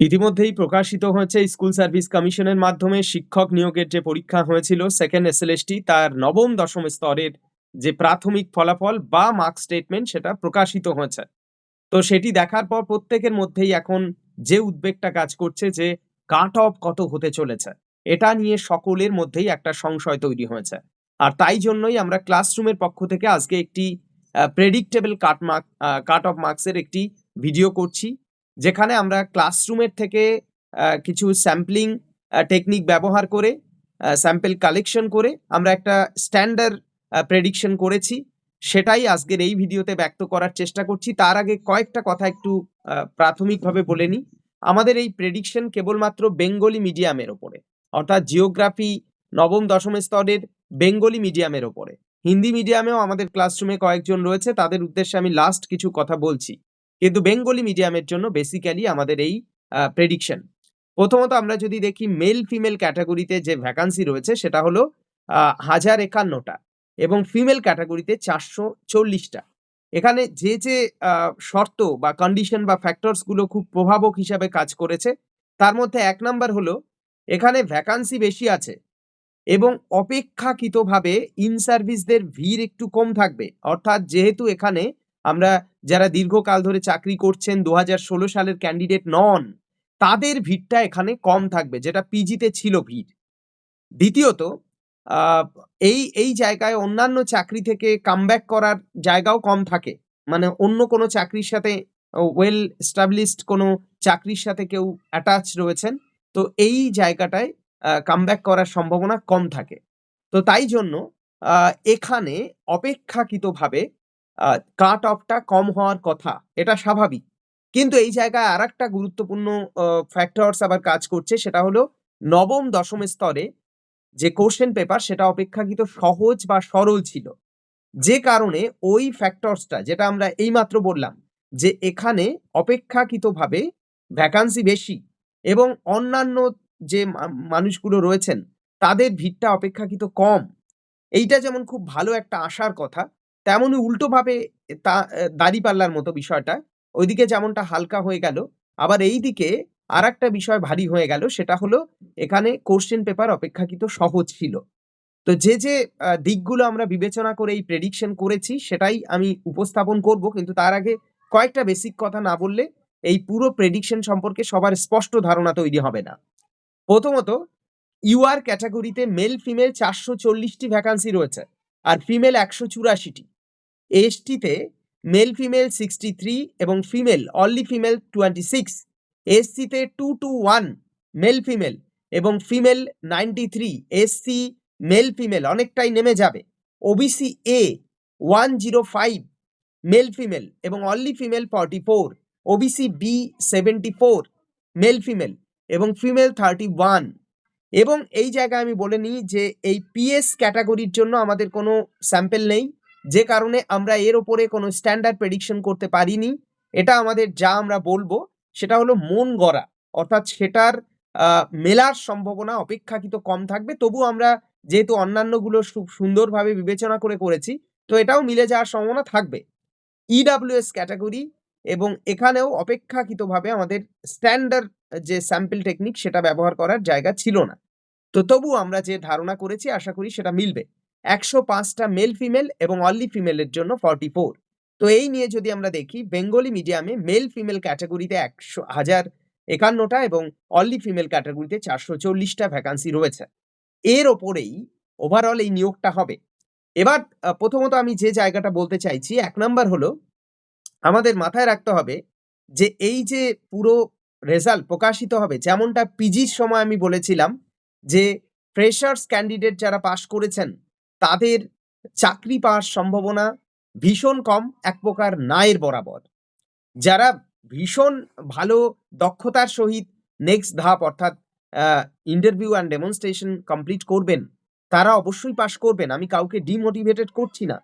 ইতিমধ্যেই প্রকাশিত হয়েছে স্কুল সার্ভিস কমিশনের মাধ্যমে শিক্ষক নিয়োগের যে পরীক্ষা হয়েছিল, সেকেন্ড এসএলএসটি, তার নবম, দশম স্তরের যে প্রাথমিক ফলাফল বা মার্ক স্টেটমেন্ট, সেটা প্রকাশিত হয়েছে। তো সেটি দেখার পর প্রত্যেকের মধ্যেই এখন যে উদ্বেগটা কাজ করছে যে কাট অফ কত হতে চলেছে, এটা নিয়ে সকলের মধ্যেই একটা সংশয় তৈরি হয়েছে। আর তাই জন্যই আমরা ক্লাসরুমের পক্ষ থেকে আজকে একটি predictable cut mark cut off মার্কসের একটি ভিডিও করছি। যেখানে আমরা ক্লাসরুমের থেকে কিছু স্যাম্পলিং টেকনিক ব্যবহার করে স্যাম্পেল কালেকশন করে আমরা একটা স্ট্যান্ডার্ড প্রেডিকশন করেছি। সেটাই আজকের এই ভিডিওতে ব্যক্ত করার চেষ্টা করছি। তার আগে কয়েকটা কথা একটু প্রাথমিকভাবে বলে নিই। আমাদের এই প্রেডিকশন কেবলমাত্র বেঙ্গলি মিডিয়ামের ওপরে, অর্থাৎ জিওগ্রাফি নবম, দশম স্তরের বেঙ্গলি মিডিয়ামের ওপরে। হিন্দি মিডিয়ামেও আমাদের ক্লাসরুমে কয়েকজন রয়েছে, তাদের উদ্দেশ্যে আমি লাস্ট কিছু কথা বলছি। কিন্তু বেঙ্গলি মিডিয়ামের জন্য বেসিক্যালি আমাদের এই প্রেডিকশন প্রথমত আমরা যদি দেখি মেল ফিমেল ক্যাটাগরিতে যে ভ্যাকান্সি রয়েছে সেটা হলো হাজার একান্নটা এবং ফিমেল ক্যাটাগরিতে চারশো চল্লিশটা। এখানে যে যে শর্ত বা কন্ডিশন বা ফ্যাক্টরসগুলো খুব প্রভাবক হিসাবে কাজ করেছে, তার মধ্যে এক নাম্বার হলো এখানে ভ্যাকান্সি বেশি আছে এবং অপেক্ষাকৃতভাবে ইন সার্ভিসদের ভিড় একটু কম থাকবে। অর্থাৎ যেহেতু এখানে আমরা যারা দীর্ঘকাল ধরে চাকরি করছেন দু হাজার ষোলো সালের ক্যান্ডিডেট নন, তাদের ভিড়টা এখানে কম থাকবে, যেটা পিজিতে ছিল ভিড়। দ্বিতীয়ত এই এই জায়গায় অন্যান্য চাকরি থেকে কামব্যাক করার জায়গাও কম থাকে। মানে অন্য কোনো চাকরির সাথে ওয়েল এস্টাবলিশড কোনো চাকরির সাথে কেউ অ্যাটাচ রয়েছেন, তো এই জায়গাটায় কামব্যাক করার সম্ভাবনা কম থাকে। তো তাই জন্য এখানে অপেক্ষাকৃতভাবে কাট অফটা কম হওয়ার কথা, এটা স্বাভাবিক। কিন্তু এই জায়গায় আর একটা গুরুত্বপূর্ণ ফ্যাক্টরস আবার কাজ করছে, সেটা হলো নবম, দশম স্তরে যে কোশ্চেন পেপার সেটা অপেক্ষাকৃত সহজ বা সরল ছিল। যে কারণে ওই ফ্যাক্টরসটা যেটা আমরা এইমাত্র বললাম, যে এখানে অপেক্ষাকৃতভাবে ভ্যাকান্সি বেশি এবং অন্যান্য যে মানুষগুলো রয়েছেন, তাদের ভিড়টা অপেক্ষাকৃত কম। এইটা যেমন খুব ভালো একটা আশার কথা তেমনই উল্টোভাবে তা দাঁড়িপাল্লার মতো বিষয়টা। ওইদিকে যেমনটা হালকা হয়ে গেল, আবার এই দিকে আর একটা বিষয় ভারী হয়ে গেল, সেটা হলো এখানে কোশ্চেন পেপার অপেক্ষাকৃত সহজ ছিল। তো যে যে দিকগুলো আমরা বিবেচনা করে এই প্রেডিকশন করেছি, সেটাই আমি উপস্থাপন করব, কিন্তু তার আগে কয়েকটা বেসিক কথা না বললে এই পুরো প্রেডিকশন সম্পর্কে সবার স্পষ্ট ধারণা তৈরি হবে না। প্রথমত ইউআর ক্যাটাগরিতে মেল ফিমেল চারশো চল্লিশটি ভ্যাকান্সি রয়েছে, আর ফিমেল একশো চুরাশিটি। এসটিতে মেল ফিমেল সিক্সটি থ্রি এবং female only female twenty six এসসিতে two two one male female এবং female ninety three SC male female অনেকটাই নেমে যাবে। OBC A one zero five male female এবং only female forty four OBC B seventy four male female এবং female thirty one এবং এই জায়গায় আমি বলে নিই যে এই পিএস ক্যাটাগরির জন্য আমাদের কোনো স্যাম্পল নেই। যে কারণে আমরা এর ওপরে কোনো স্ট্যান্ডার্ড প্রেডিকশন করতে পারিনি, এটা আমাদের যা আমরা বলব সেটা হলো মন গড়া, অর্থাৎ সেটার মেলার সম্ভাবনা অপেক্ষাকৃত কম থাকবে। তবু আমরা যেহেতু অন্যান্যগুলো সুন্দরভাবে বিবেচনা করে করেছি, তো এটাও মিলে যাওয়ার সম্ভাবনা থাকবে। ইডাব্লিউএস ক্যাটাগরি এবং এখানেও অপেক্ষাকৃতভাবে আমাদের স্ট্যান্ডার্ড যে স্যাম্পল টেকনিক সেটা ব্যবহার করার জায়গা ছিল না। তো তবু আমরা যে ধারণা করেছি, আশা করি সেটা মিলবে। একশো পাঁচটা মেল ফিমেল এবং অনলি ফিমেলের জন্য ফর্টি ফোর তো এই নিয়ে যদি আমরা দেখি বেঙ্গলি মিডিয়ামে মেল ফিমেল ক্যাটাগরিতে একশো হাজার একান্নটা এবং অনলি ফিমেল ক্যাটাগরিতে চারশো চল্লিশটা ভ্যাকান্সি রয়েছে। এর ওপরেই ওভারঅল এই নিয়োগটা হবে। এবার প্রথমত আমি যে জায়গাটা বলতে চাইছি, এক নাম্বার হলো, আমাদের মাথায় রাখতে হবে যে এই যে পুরো রেজাল্ট প্রকাশিত হবে, যেমনটা পিজির সময় আমি বলেছিলাম যে ফ্রেশার্স ক্যান্ডিডেট যারা পাশ করেছেন তাদের চাকরি পাওয়ার সম্ভাবনা ভীষণ কম, এক প্রকার নায়ের বরাবর। যারা ভীষণ ভালো দক্ষতার সহিত নেক্সট ধাপ অর্থাৎ ইন্টারভিউ অ্যান্ড ডেমনস্ট্রেশন কমপ্লিট করবেন, তারা অবশ্যই পাশ করবেন। আমি কাউকে ডিমোটিভেটেড করছি না।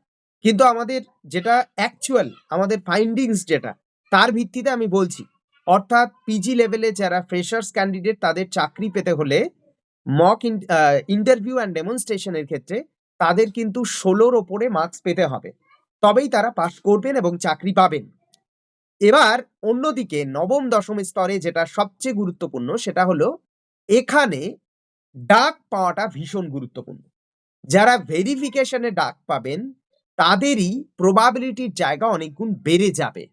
কিন্তু আমাদের যেটা অ্যাকচুয়াল আমাদের ফাইন্ডিংস যেটা, তার ভিত্তিতে আমি বলছি। অর্থাৎ পিজি লেভেলে যারা ফ্রেশার্স ক্যান্ডিডেট তাদের চাকরি পেতে হলে মক ইন্টারভিউ অ্যান্ড ডেমনস্ট্রেশনের ক্ষেত্রে তাদের কিন্তু ষোলোর ওপরে মার্কস পেতে হবে। তবেই তারা পাশ করবেন এবং চাকরি পাবেন। এবার অন্যদিকে নবম, দশম স্তরে যেটা সবচেয়ে গুরুত্বপূর্ণ সেটা হলো, এখানে ডাক পাওয়াটা ভীষণ গুরুত্বপূর্ণ। যারা ভেরিফিকেশনে ডাক পাবেন, তাদেরই প্রবাবিলিটির জায়গা অনেক গুণ বেড়ে যাবে।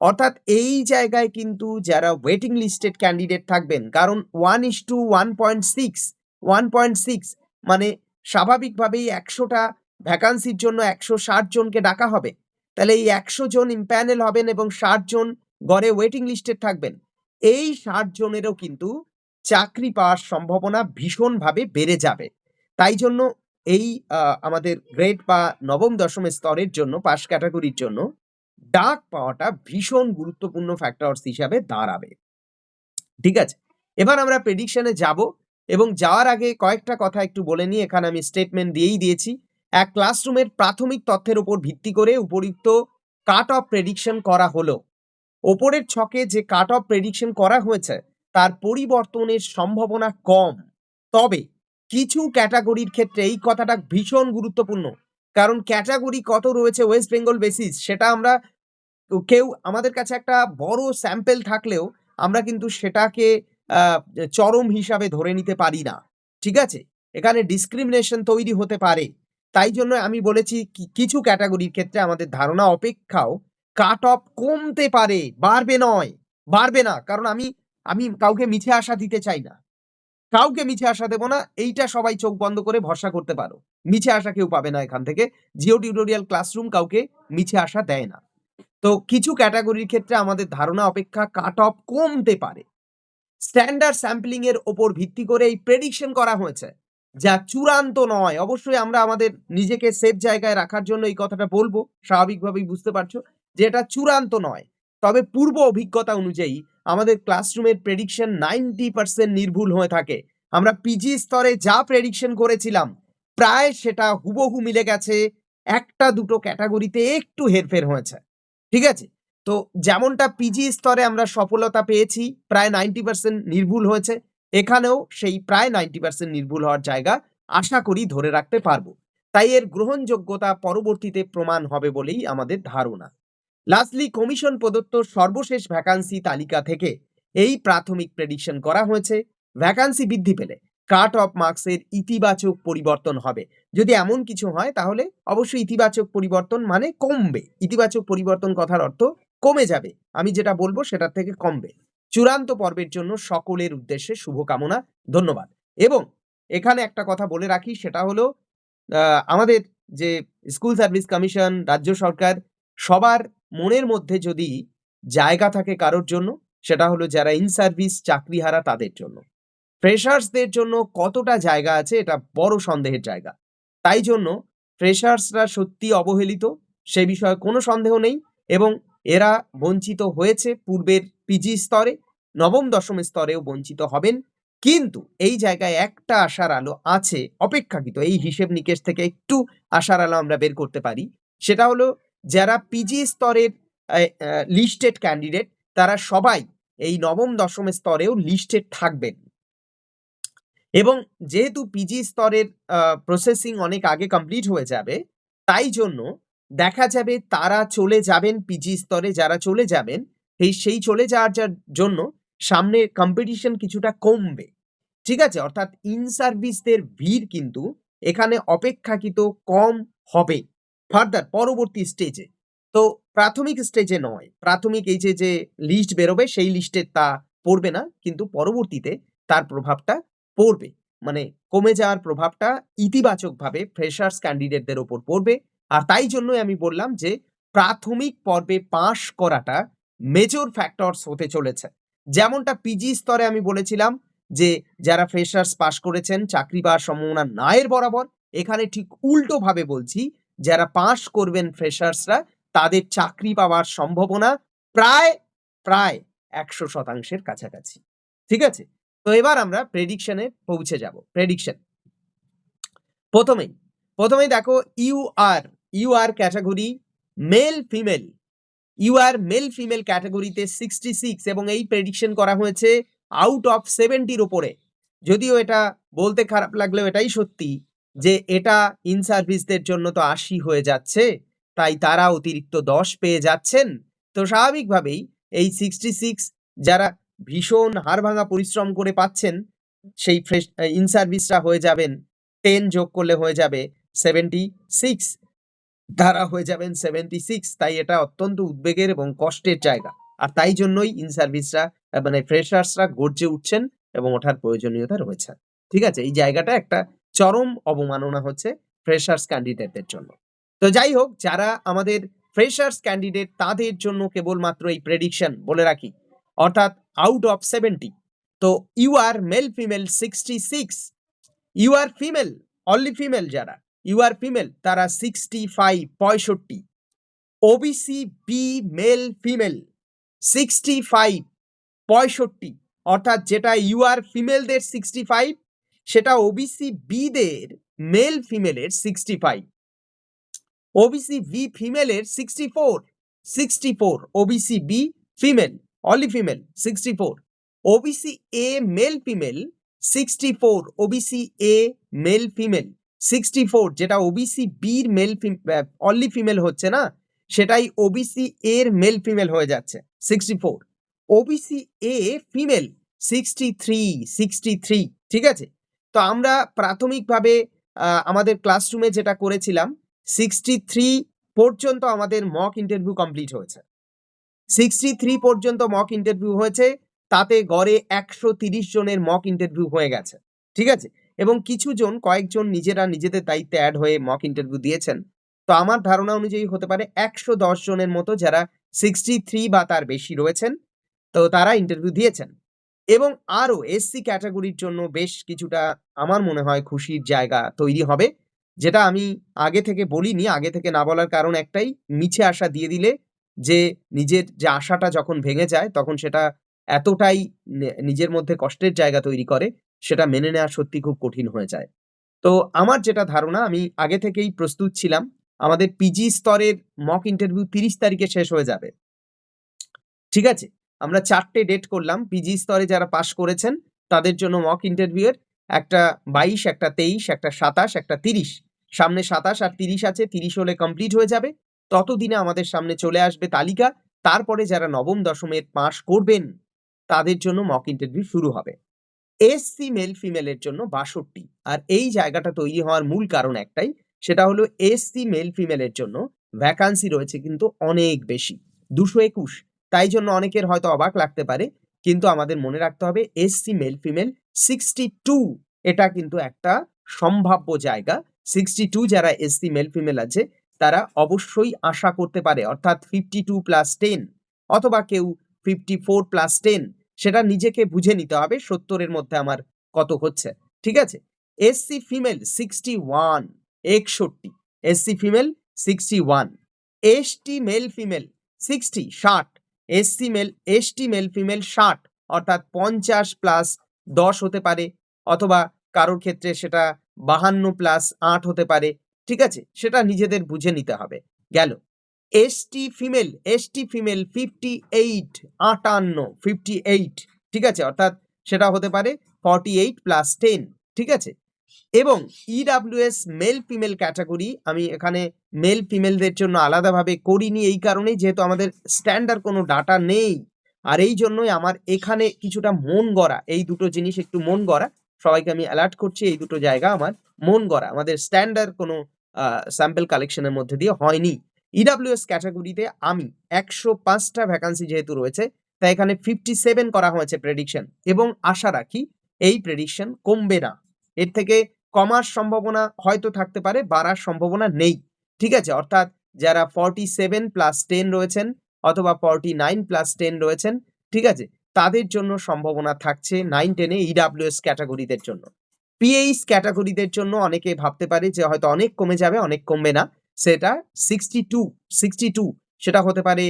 অর্থাৎ এই জায়গায় কিন্তু যারা ওয়েটিং লিস্টেড ক্যান্ডিডেট থাকবেন, কারণ one is two one point six one point six মানে স্বাভাবিকভাবেই একশোটা ভ্যাকান্সির জন্য একশো ষাট জনকে ডাকা হবে। তাহলে এই একশো জন ইম্প্যানেল হবেন এবং ষাট জন গড়ে ওয়েটিং লিস্টে থাকবেন। এই ষাট জনেরও কিন্তু চাকরি পাওয়ার সম্ভাবনা ভীষণভাবে বেড়ে যাবে। তাই জন্য এই আমাদের গ্রেড বা নবম, দশম স্তরের জন্য পাস ক্যাটাগরির জন্য ডাক পাওয়াটা ভীষণ গুরুত্বপূর্ণ ফ্যাক্টরস হিসাবে দাঁড়াবে। ঠিক আছে? এবার আমরা প্রেডিকশনে যাব। এবং যাওয়ার আগে কয়েকটা কথা একটু বলে নিই, এখানে আমি স্টেটমেন্ট দিয়েই দিয়েছি। এক ক্লাসরুমের প্রাথমিক তথ্যের উপর ভিত্তি করে উপরিক্ত কাট অফ প্রেডিকশন করা হলো। ওপরের ছকে যে কাট অফ প্রেডিকশন করা হয়েছে, তার পরিবর্তনের সম্ভাবনা কম। তবে কিছু ক্যাটাগরির ক্ষেত্রে এই কথাটা ভীষণ গুরুত্বপূর্ণ। কারণ ক্যাটাগরি কত রয়েছে ওয়েস্ট বেঙ্গল বেসিস সেটা আমরা কেউ, আমাদের কাছে একটা বড় স্যাম্পেল থাকলেও আমরা কিন্তু সেটাকে চরম হিসাবে ধরে নিতে পারি না। ঠিক আছে? এখানে ডিসক্রিমিনেশন তৈরি হতে পারে। তাই জন্য আমি বলেছি কিছু ক্যাটাগরির ক্ষেত্রে আমাদের ধারণা অপেক্ষাও কাট অফ কমতে পারে, বাড়বে নয়, বাড়বে না। কারণ আমি আমি কাউকে মিছে আশা দিতে চাই না। কাউকে মিছে আশা দেবো না, এইটা সবাই চোখ বন্ধ করে ভরসা করতে পারো। মিছে আশা কেউ পাবে না এখান থেকে। জিও টিউটোরিয়াল ক্লাসরুম কাউকে মিছে আশা দেয় না। তো কিছু ক্যাটাগরির ক্ষেত্রে আমাদের ধারণা অপেক্ষা কাট অফ কমতে পারে। স্ট্যান্ডার্ড স্যাম্পলিং এর ওপর ভিত্তি করে এই প্রেডিকশন করা হয়েছে। যা চূড়ান্ত নয়। অবশ্যই আমরা আমাদের নিজেকে সেফ জায়গায় রাখার জন্য এই কথাটা বলব। স্বাভাবিকভাবেই বুঝতে পারছ যে এটা চূড়ান্ত নয়। তবে পূর্ব অভিজ্ঞতা অনুযায়ী আমাদের ক্লাসরুমের প্রেডিকশন নাইনটি পার্সেন্ট নির্ভুল হয়ে থাকে। আমরা পিজি স্তরে যা প্রেডিকশন করেছিলাম, প্রায় সেটা হুবহু মিলে গেছে। একটা দুটো ক্যাটাগরিতে একটু হেরফের হয়েছে। ঠিক আছে? তো যেমনটা পিজি স্তরে আমরা সফলতা পেয়েছি, প্রায় নাইনটি পার্সেন্ট নির্ভুল হয়েছে, এখানেও সেই প্রায় নাইনটি পার্সেন্ট নির্ভুল হওয়ার জায়গা আশা করি ধরে রাখতে পারব। তাই এর গ্রহণযোগ্যতা পরবর্তীতে প্রমাণ হবে বলেই আমাদের ধারণা। লাস্টলি কমিশন প্রদত্ত সর্বশেষ ভ্যাকান্সি তালিকা থেকে এই প্রাথমিক প্রেডিকশন করা হয়েছে ভ্যাকান্সি বৃদ্ধি পেলে কাট অফ মার্কসের ইতিবাচক পরিবর্তন হবে। যদি এমন কিছু হয় তাহলে অবশ্যই ইতিবাচক পরিবর্তন মানে কমবে। ইতিবাচক পরিবর্তন কথার অর্থ কমে যাবে। আমি যেটা বলব সেটার থেকে কমবে। চূড়ান্ত পর্বের জন্য সকলের উদ্দেশ্যে শুভকামনা, ধন্যবাদ। এবং এখানে একটা কথা বলে রাখি, সেটা হলো আমাদের যে স্কুল সার্ভিস কমিশন, রাজ্য সরকার, সবার মনের মধ্যে যদি জায়গা থাকে কারোর জন্য, সেটা হলো যারা ইন সার্ভিস চাকরিহারা তাদের জন্য। ফ্রেশার্সদের জন্য কতটা জায়গা আছে, এটা বড় সন্দেহের জায়গা। তাই জন্য ফ্রেশার্সরা সত্যি অবহেলিত, সে বিষয়ে কোনো সন্দেহ নেই এবং এরা বঞ্চিত হয়েছে পূর্বের পিজি স্তরে, নবম, দশম স্তরেও বঞ্চিত হবেন। কিন্তু এই জায়গায় একটা আশার আলো আছে, অপেক্ষাকৃত। এই হিসেব নিকেশ থেকে একটু আশার আলো আমরা বের করতে পারি। সেটা হলো, যারা পিজি স্তরের লিস্টেড ক্যান্ডিডেট তারা সবাই এই নবম, দশম স্তরেও লিস্টেড থাকবেন। এবং যেহেতু পিজি স্তরের প্রসেসিং অনেক আগে কমপ্লিট হয়ে যাবে, তাই জন্য দেখা যাবে তারা চলে যাবেন পিজি স্তরে, যারা চলে যাবেন, এই সেই চলে যাওয়ার জন্য সামনে কম্পিটিশন কিছুটা কমবে। ঠিক আছে? অর্থাৎ ইন সার্ভিসদের ভিড় কিন্তু এখানে অপেক্ষাকৃত কম হবে। ফার্দার পরবর্তী স্টেজে তো প্রাথমিক স্টেজে নয়। প্রাথমিক এই যে যে লিস্ট বেরোবে, সেই লিস্টে তা পড়বে না, কিন্তু পরবর্তীতে তার প্রভাবটা পড়বে। মানে কমে যাওয়ার প্রভাবটা ইতিবাচকভাবে ফ্রেশার্স ক্যান্ডিডেটদের ওপর পড়বে। আর তাই জন্যই আমি বললাম যে, প্রাথমিক পর্বে পাশ করাটা মেজর ফ্যাক্টরস হতে চলেছে। যেমনটা পিজি স্তরে আমি বলেছিলাম যে, যারা ফ্রেশার্স পাশ করেছেন, চাকরি পাওয়ার সম্ভাবনা নায়ের বরাবর, এখানে ঠিক উল্টো ভাবে বলছি, যারা পাশ করবেন ফ্রেশার্সরা তাদের চাকরি পাওয়ার সম্ভাবনা প্রায় প্রায় একশো শতাংশের কাছাকাছি। ঠিক আছে? তো এবার আমরা প্রেডিকশনে পৌঁছে যাব। প্রেডিকশন প্রথমেই প্রথমেই দেখো U R U R category male female U R male female ক্যাটাগরিতে সিক্সটি সিক্স এবং এই প্রেডিকশন করা হয়েছে আউট অফ সেভেন্টির ওপরে যদিও এটা বলতে খারাপ লাগলেও এটাই সত্যি যে এটা ইন সার্ভিসদের জন্য তো আশি হয়ে যাচ্ছে, তাই তারা অতিরিক্ত দশ পেয়ে যাচ্ছেন। তো স্বাভাবিকভাবেই এই সিক্সটি সিক্স যারা ভীষণ হাড়ভাঙা পরিশ্রম করে পাচ্ছেন, সেই ফ্রেশ ইন সার্ভিসটা হয়ে যাবেন। টেন যোগ করলে হয়ে যাবে সেভেন্টি সিক্স তারা হয়ে যাবেন সেভেন্টি সিক্স তাই এটা অত্যন্ত উদ্বেগের এবং কষ্টের জায়গা। আর তাই জন্যই ইন সার্ভিসরা মানে ফ্রেশার্সরা গর্জে উঠছেন এবং ওঠার প্রয়োজনীয়তা রয়েছে। ঠিক আছে, এই জায়গাটা একটা চরম অবমাননা হচ্ছে ফ্রেশার্স ক্যান্ডিডেটদের জন্য। তো যাই হোক, যারা আমাদের ফ্রেশার্স ক্যান্ডিডেট তাদের জন্য কেবলমাত্র এই প্রেডিকশন বলে রাখি। অর্থাৎ আউট অফ সেভেন্টি তো U R male female sixty six U R female only female যারা ইউ আর ফিমেল তারা সিক্সটি ফাইভ পঁয়ষট্টি OBC B male female sixty five পঁয়ষট্টি। অর্থাৎ যেটা ইউ আর ফিমেলদের সিক্সটি ফাইভ সেটা ওবিসি বিদের মেল ফিমেলের sixty five OBC B ফিমেলের sixty four sixty four OBC B female only female sixty four OBC A male female sixty four OBC A male female sixty four যেটা OBC বির male only female হচ্ছে না, সেটাই OBC এর male female হয়ে যাচ্ছে sixty four OBC A female sixty three sixty three ঠিক আছে? তো আমরা প্রাথমিকভাবে আমাদের ক্লাসরুমে যেটা করেছিলাম সিক্সটি থ্রি পর্যন্ত আমাদের মক ইন্টারভিউ কমপ্লিট হয়েছে। সিক্সটি থ্রি পর্যন্ত মক ইন্টারভিউ হয়েছে, তাতে গড়ে একশো তিরিশ জনের মক ইন্টারভিউ হয়ে গেছে, ঠিক আছে? এবং কিছুজন, কয়েকজন নিজেরা নিজেদের দায়িত্বে অ্যাড হয়ে মক ইন্টারভিউ দিয়েছেন। তো আমার ধারণা অনুযায়ী হতে পারে একশো দশ জনের মতো যারা সিক্সটি থ্রি বা তার বেশি রয়েছেন, তো তারা ইন্টারভিউ দিয়েছেন। এবং আরও এসসি ক্যাটাগরির জন্য বেশ কিছুটা আমার মনে হয় খুশির জায়গা তৈরি হবে, যেটা আমি আগে থেকে বলিনি, আগে থেকে না বলার কারণ একটাই, মিছে আশা দিয়ে দিলে যে নিজের যে আশাটা যখন ভেঙে যায়, তখন সেটা এতটাই নিজের মধ্যে কষ্টের জায়গা তৈরি করে। সেটা মেনে নেওয়া সত্যি খুব কঠিন হয়ে যায়। তো আমার যেটা ধারণা, আমি আগে থেকেই প্রস্তুত ছিলাম, আমাদের পিজি স্তরের মক ইন্টারভিউ তিরিশ তারিখে শেষ হয়ে যাবে। ঠিক আছে? আমরা চারটে ডেট করলাম পিজি স্তরে যারা পাশ করেছেন, তাদের জন্য মক ইন্টারভিউয়ের একটা বাইশ, একটা তেইশ, একটা সাতাশ, একটা তিরিশ। সামনে সাতাশ আর তিরিশ আছে, তিরিশ হলে কমপ্লিট হয়ে যাবে। ততদিনে আমাদের সামনে চলে আসবে তালিকা। তারপরে যারা নবম দশমের পাশ করবেন, তাদের জন্য মক ইন্টারভিউ শুরু হবে। এসসি মেল ফিমেলের জন্য বাষট্টি। আর এই জায়গাটা তৈরি হওয়ার মূল কারণ একটাই, সেটা হলো এসসি মেল ফিমেলের জন্য ভ্যাকান্সি রয়েছে কিন্তু অনেক বেশি, দুশো একুশ। তাই জন্য অনেকের হয়তো অবাক লাগতে পারে, কিন্তু আমাদের মনে রাখতে হবে SC male female sixty two এটা কিন্তু একটা সম্ভাব্য জায়গা সিক্সটি টু যারা এসসি মেল ফিমেল আছে, তারা অবশ্যই আশা করতে পারে, অর্থাৎ ফিফটি টু প্লাস টেন অথবা কেউ ফিফটি ফোর প্লাস টেন সেটা নিজেকে বুঝে নিতে হবে, সত্তরের মধ্যে আমার কত হচ্ছে। ঠিক আছে? এসসি ফিমেল সিক্সটি ওয়ান একষট্টি। SC female sixty one ST male female sixty ষাট। SC male ST male female ষাট, অর্থাৎ পঞ্চাশ প্লাস দশ হতে পারে, অথবা কারোর ক্ষেত্রে সেটা বাহান্ন প্লাস আট হতে পারে। ঠিক আছে? সেটা নিজেদের বুঝে নিতে হবে। গেল। ST female ST female fifty eight আটান্ন ফিফটি এইট ঠিক আছে? অর্থাৎ সেটা হতে পারে ফর্টি এইট প্লাস টেন ঠিক আছে? এবং ইডাব্লিউএস মেল ফিমেল ক্যাটাগরি আমি এখানে মেল ফিমেলদের জন্য আলাদাভাবে করিনি এই কারণেই, যেহেতু আমাদের স্ট্যান্ডার্ড কোনো ডাটা নেই। আর এই জন্যই আমার এখানে কিছুটা মন গড়া, এই দুটো জিনিস একটু মন গড়া। সবাইকে আমি অ্যালার্ট করছি, এই দুটো জায়গা আমার মন গড়া। আমাদের স্ট্যান্ডার্ড কোনো স্যাম্পল কালেকশনের মধ্যে দিয়ে হয়নি। ইডাব্লিউএস ক্যাটাগরিতে আমি একশো পাঁচটা ভ্যাকান্সি যেহেতু রয়েছে, তাই এখানে ফিফটি সেভেন করা হয়েছে প্রেডিকশন এবং আশা রাখি এই প্রেডিকশন কমবে না। এর থেকে কমার সম্ভাবনা হয়তো থাকতে পারে, বাড়ার সম্ভাবনা নেই। ঠিক আছে? অর্থাৎ যারা ফর্টি সেভেন প্লাস টেন রয়েছেন অথবা ফর্টি নাইন প্লাস টেন রয়েছেন, ঠিক আছে? তাদের জন্য সম্ভাবনা থাকছে নাইন টেনে ইডাব্লিউএস ক্যাটাগরিদের জন্য। পিএইচ ক্যাটাগরিদের জন্য অনেকে ভাবতে পারে যে হয়তো অনেক কমে যাবে, অনেক কমবে না। সেটা সিক্সটি টু সিক্সটি টু সেটা হতে পারে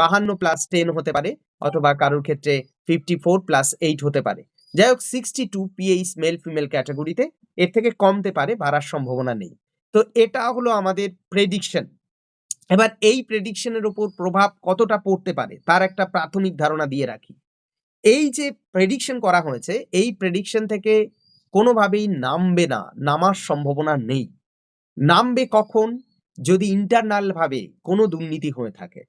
বাহান্ন প্লাস টেন হতে পারে, অথবা কারোর ক্ষেত্রে ফিফটি ফোর প্লাস এইট হতে পারে। যাই হোক sixty two PH male female ক্যাটাগরিতে এর থেকে কমতে পারে, বাড়ার সম্ভাবনা নেই। তো এটা হলো আমাদের প্রেডিকশন এবার এই প্রেডিকশনের ওপর প্রভাব কতটা পড়তে পারে, তার একটা প্রাথমিক ধারণা দিয়ে রাখি। এই যে প্রেডিকশন করা হয়েছে, এই প্রেডিকশন থেকে কোনোভাবেই নামবে না, নামার সম্ভাবনা নেই। নামবে কখন? যদি ইন্টারনাল ভাবে কোনো দুর্নীতি হয়ে থাকে।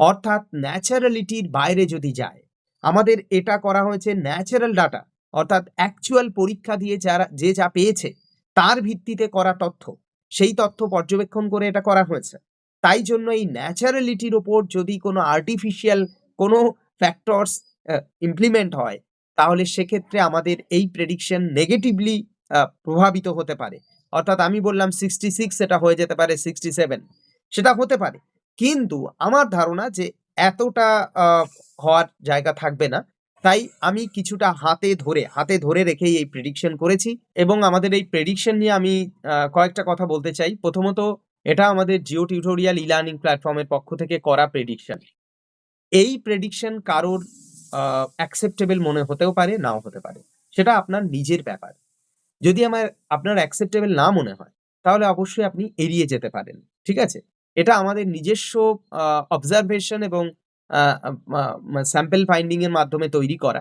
অর্থাৎ ন্যাচারালিটির বাইরে যদি যায়, আমাদের এটা করা হয়েছে ন্যাচারাল ডাটা, অর্থাৎ অ্যাকচুয়াল পরীক্ষা দিয়ে যারা, যে যা পেয়েছে, তার ভিত্তিতে করা তথ্য। সেই তথ্য পর্যবেক্ষণ করে এটা করা হয়েছে। তাই জন্য এই ন্যাচারালিটির ওপর যদি কোনো আর্টিফিশিয়াল কোনো ফ্যাক্টরস ইমপ্লিমেন্ট হয়, তাহলে সেক্ষেত্রে আমাদের এই প্রেডিকশন নেগেটিভলি প্রভাবিত হতে পারে। অর্থাৎ আমি বললাম সিক্সটি সিক্স সেটা হয়ে যেতে পারে সিক্সটি সেভেন সেটা হতে পারে। কিন্তু আমার ধারণা যে এতটা হওয়ার জায়গা থাকবে না, তাই আমি কিছুটা হাতে ধরে হাতে ধরে রেখেই এই প্রেডিকশন করেছি এবং আমাদের এই প্রেডিকশন নিয়ে আমি কয়েকটা কথা বলতে চাই। প্রথমত, এটা আমাদের জিও টিউটোরিয়াল ই লার্নিং প্ল্যাটফর্মের পক্ষ থেকে করা প্রেডিকশন এই প্রেডিকশন কারোর অ্যাকসেপ্টেবল মনে হতেও পারে, নাও হতে পারে। সেটা আপনার নিজের ব্যাপার। যদি আমার, আপনার অ্যাকসেপ্টেবল না মনে হয়, তাহলে অবশ্যই আপনি এড়িয়ে যেতে পারেন, ঠিক আছে? এটা আমাদের নিজস্ব অবজারভেশন এবং স্যাম্পল ফাইন্ডিং এর মাধ্যমে তৈরি করা।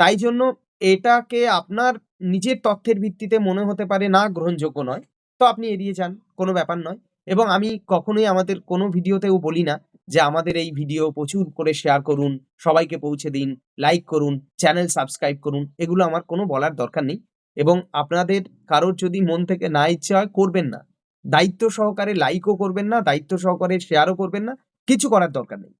তাই জন্য এটাকে আপনার নিজের তথ্যের ভিত্তিতে মনে হতে পারে না গ্রহণযোগ্য নয়, তো আপনি এড়িয়ে যান, কোনো ব্যাপার নয়। এবং আমি কখনোই আমাদের কোনো ভিডিওতেও বলি না যে আমাদের এই ভিডিও প্রচুর করে শেয়ার করুন, সবাইকে পৌঁছে দিন লাইক করুন চ্যানেল সাবস্ক্রাইব করুন, এগুলো আমার কোনো বলার দরকার নেই। এবং আপনাদের কারোর যদি মন থেকে না ইচ্ছা হয়, করবেন না। দায়িত্ব সহকারে লাইকও করবেন না, দায়িত্ব সহকারে শেয়ারও করবেন না, কিছু করার দরকার নেই।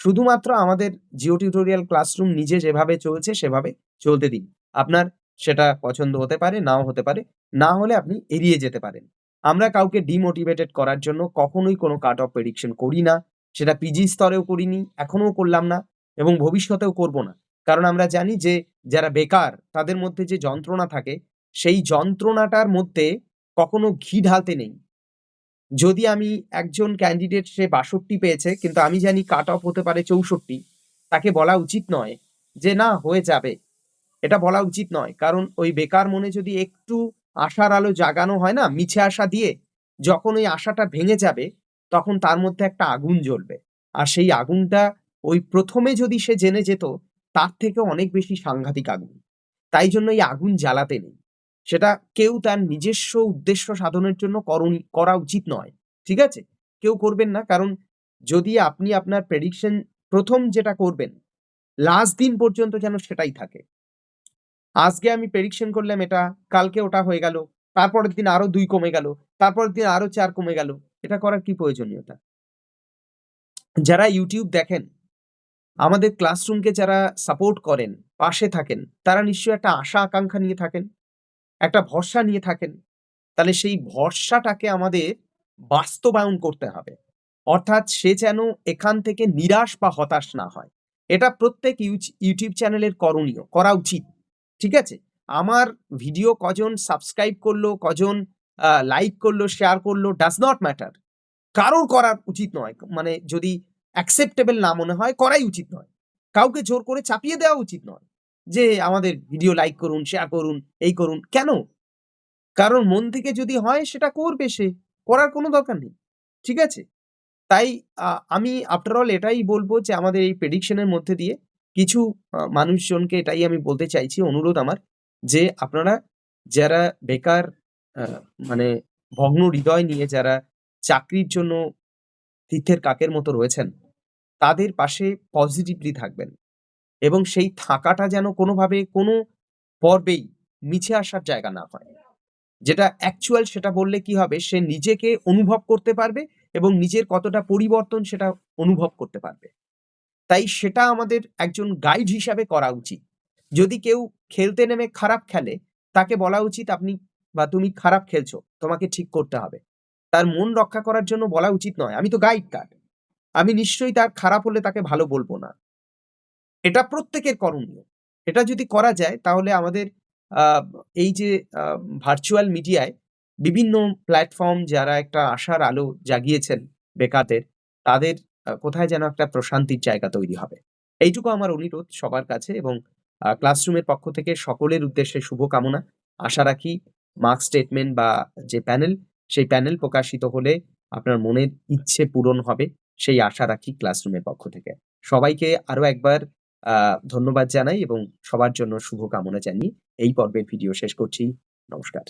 শুধুমাত্র আমাদের জিও টিউটোরিয়াল ক্লাসরুম নিজে যেভাবে চলছে, সেভাবে চলতে দিন। আপনার সেটা পছন্দ হতে পারে, নাও হতে পারে, না হলে আপনি এড়িয়ে যেতে পারেন। আমরা কাউকে ডিমোটিভেটেড করার জন্য কখনোই কোনো কাট অফ প্রেডিকশন করি না। সেটা পিজি স্তরেও করিনি এখনও করলাম না এবং ভবিষ্যতেও করব না। কারণ আমরা জানি যে, যারা বেকার, তাদের মধ্যে যে যন্ত্রণা থাকে, সেই যন্ত্রণাটার মধ্যে কখনো ঘি ঢালতে নেই। যদি আমি একজন ক্যান্ডিডেট সে বাষট্টি পেয়েছে, কিন্তু আমি জানি কাট অফ হতে পারে চৌষট্টি, তাকে বলা উচিত নয় যে, না, হয়ে যাবে। এটা বলা উচিত নয়। কারণ ওই বেকার মনে যদি একটু আশার আলো জাগানো হয় না, মিছে আশা দিয়ে, যখন ওই আশাটা ভেঙে যাবে, তখন তার মধ্যে একটা আগুন জ্বলবে। আর সেই আগুনটা ওই প্রথমে যদি সে জেনে যেত তার থেকে অনেক বেশি সাংঘাতিক আগুন। তাই জন্য এই আগুন জ্বালাতে নেই। সেটা কেউ তার নিজস্ব উদ্দেশ্য সাধনের জন্য করা উচিত নয়, ঠিক আছে? কেউ করবেন না, কারণ যদি আপনি আপনার প্রেডিকশন প্রথম যেটা করবেন লাস্ট দিন পর্যন্ত যেন সেটাই থাকে। আজকে আমি প্রেডিকশন করলাম এটা, কালকে ওটা হয়ে গেল, তারপরের দিন আরও দুই কমে গেল, তারপরের দিন আরও চার কমে গেল, এটা করার কি প্রয়োজনীয়তা? যারা ইউটিউব দেখেন আমাদের ক্লাসরুমকে যারা সাপোর্ট করেন, পাশে থাকেন, তারা নিশ্চয়ই একটা আশা, আকাঙ্ক্ষা নিয়ে থাকেন, একটা ভরসা নিয়ে থাকেন। তাহলে সেই ভরসাটাকে আমাদের বাস্তবায়ন করতে হবে। অর্থাৎ সে যেন এখান থেকে নিরাশ বা হতাশ না হয়। এটা প্রত্যেক ইউটিউব চ্যানেলের করণীয়, করা উচিত। ঠিক আছে? আমার ভিডিও কজন সাবস্ক্রাইব করল, কজন লাইক করল, শেয়ার করল ডাজ নট ম্যাটার কারোর করার উচিত নয়। মানে যদি অ্যাকসেপ্টেবল না মনে হয়, করাই উচিত নয়। কাউকে জোর করে চাপিয়ে দেওয়া উচিত নয় যে, আমাদের ভিডিও লাইক করুন শেয়ার করুন, এই করুন। কেন? কারণ মন থেকে যদি হয়, সেটা করবে সে। করার কোনো দরকার নেই, ঠিক আছে? তাই আমি আফটার অল এটাই বলব যে, আমাদের এই প্রেডিকশনের মধ্যে দিয়ে কিছু মানুষজনকে এটাই আমি বলতে চাইছি, অনুরোধ আমার যে, আপনারা যারা বেকার মানে ভগ্ন হৃদয় নিয়ে যারা চাকরির জন্য তীর্থের কাকের মতো রয়েছেন, তাদের পাশে পজিটিভলি থাকবেন এবং সেই থাকাটা যেন কোনোভাবে কোনো পর্বেই মিছে আসার জায়গা না হয়। যেটা অ্যাকচুয়াল সেটা বললে কি হবে? সে নিজেকে অনুভব করতে পারবে এবং নিজের কতটা পরিবর্তন সেটা অনুভব করতে পারবে। তাই সেটা আমাদের একজন গাইড হিসাবে করা উচিত। যদি কেউ খেলতে নেমে খারাপ খেলে, তাকে বলা উচিত আপনি বা তুমি খারাপ খেলছো, তোমাকে ঠিক করতে হবে। তার মন রক্ষা করার জন্য বলা উচিত নয়। আমি তো গাইড তার। আমি নিশ্চয়ই তার খারাপ হলে তাকে ভালো বলব না। এটা প্রত্যেকের করণীয়। এটা যদি করা যায়, তাহলে আমাদের এই যে ভার্চুয়াল মিডিয়ায় বিভিন্ন প্ল্যাটফর্ম যারা একটা আশার আলো জাগিয়েছেন বেকারদের, তাদের কোথায় যেন একটা প্রশান্তির জায়গা তৈরি হবে। এইটুকু আমার অনুরোধ সবার কাছে এবং ক্লাসরুমের পক্ষ থেকে সকলের উদ্দেশ্যে শুভকামনা। আশা রাখি মার্ক স্টেটমেন্ট বা যে প্যানেল সেই প্যানেল প্রকাশিত হলে আপনার মনের ইচ্ছে পূরণ হবে, সেই আশা রাখি ক্লাসরুমের পক্ষ থেকে। সবাইকে আরও একবার ধন্যবাদ জানাই এবং সবার জন্য শুভকামনা জানিয়ে এই পর্বের ভিডিও শেষ করছি। নমস্কার।